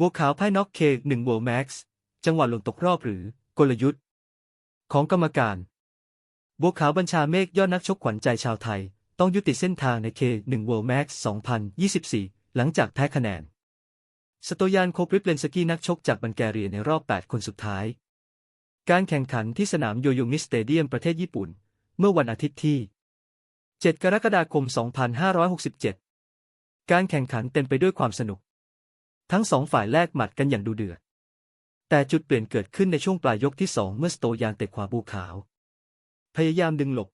บัวขาวพ่ายน็อกเคหนึ่ง World Max จังหวะหล่นตกรอบหรือกลยุทธ์ ของกรรมการ บัวขาวบัญชาเมฆยอดนักชกขวัญใจชาวไทย ต้องยุติเส้นทางใน K1 World Max 2024 หลังจากแพ้คะแนน สโตยานโคปริปเลนสกี้นักชกจากบัลแกเรียในรอบ 8 คนสุดท้าย การแข่งขันที่สนามโยโยมิสเตเดียมประเทศญี่ปุ่น เมื่อวันอาทิตย์ที่ 7 กรกฎาคม 2567 การแข่งขันเต็มไปด้วยความสนุก ทั้งสองฝ่ายแลกหมัดกันอย่างดูเดือด แต่จุดเปลี่ยนเกิดขึ้นในช่วงปลายยกที่สองเมื่อสโตยานเตะขวาบูขาว พยายามดึงหลบ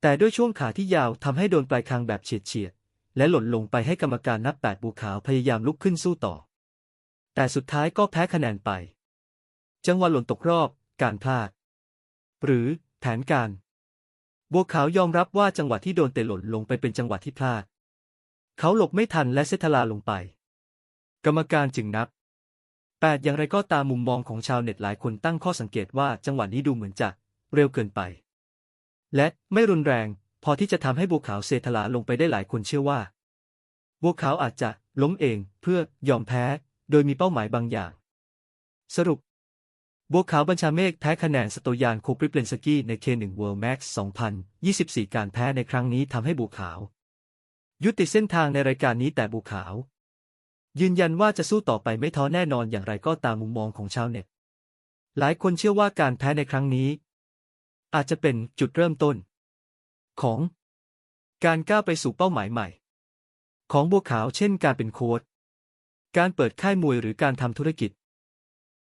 แต่ด้วยช่วงขาที่ยาวทำให้โดนปลายคางแบบเฉียดเฉียดและหล่นลงไปให้กรรมการนับแปดบูขาวพยายามลุกขึ้นสู้ต่อ แต่สุดท้ายก็แพ้คะแนนไป จังหวะหล่นตกรอบ การพลาด หรือแผนการบัวขาวยอมรับว่าจังหวะที่โดนเตะหล่นลงไปเป็นจังหวะที่พลาด เขาหลบไม่ทันและเซทลาลงไป กรรมการจึงนับ 8 อย่างไรก็ตามมุมมองของชาวเน็ตหลายคนตั้งข้อสังเกตว่าจังหวะนี้ดูเหมือนจะเร็วเกินไป และไม่รุนแรง พอที่จะทำให้บัวขาวเซทลาลงไปได้หลายคนเชื่อว่าบัวขาวอาจจะล้มเองเพื่อยอมแพ้ โดยมีเป้าหมายบางอย่าง สรุป บัวขาวบัญชาเมฆแพ้คะแนนสโตยานโคปริปเลนสกี้ใน K1 World Max 2024 การแพ้ในครั้งนี้ทำให้บัวขาว ยุติเส้นทางในรายการนี้แต่บัวขาว ยืนยันว่าจะสู้ต่อไปไม่ท้อแน่นอนอย่างไรก็ตามมุมมองของชาวเน็ต หลายคนเชื่อว่าการแพ้ในครั้งนี้ อาจจะเป็นจุดเริ่มต้น ของการก้าวไปสู่เป้าหมายใหม่ ของบัวขาวเช่นการเป็นโค้ชการเปิดค่ายมวยหรือการทำธุรกิจ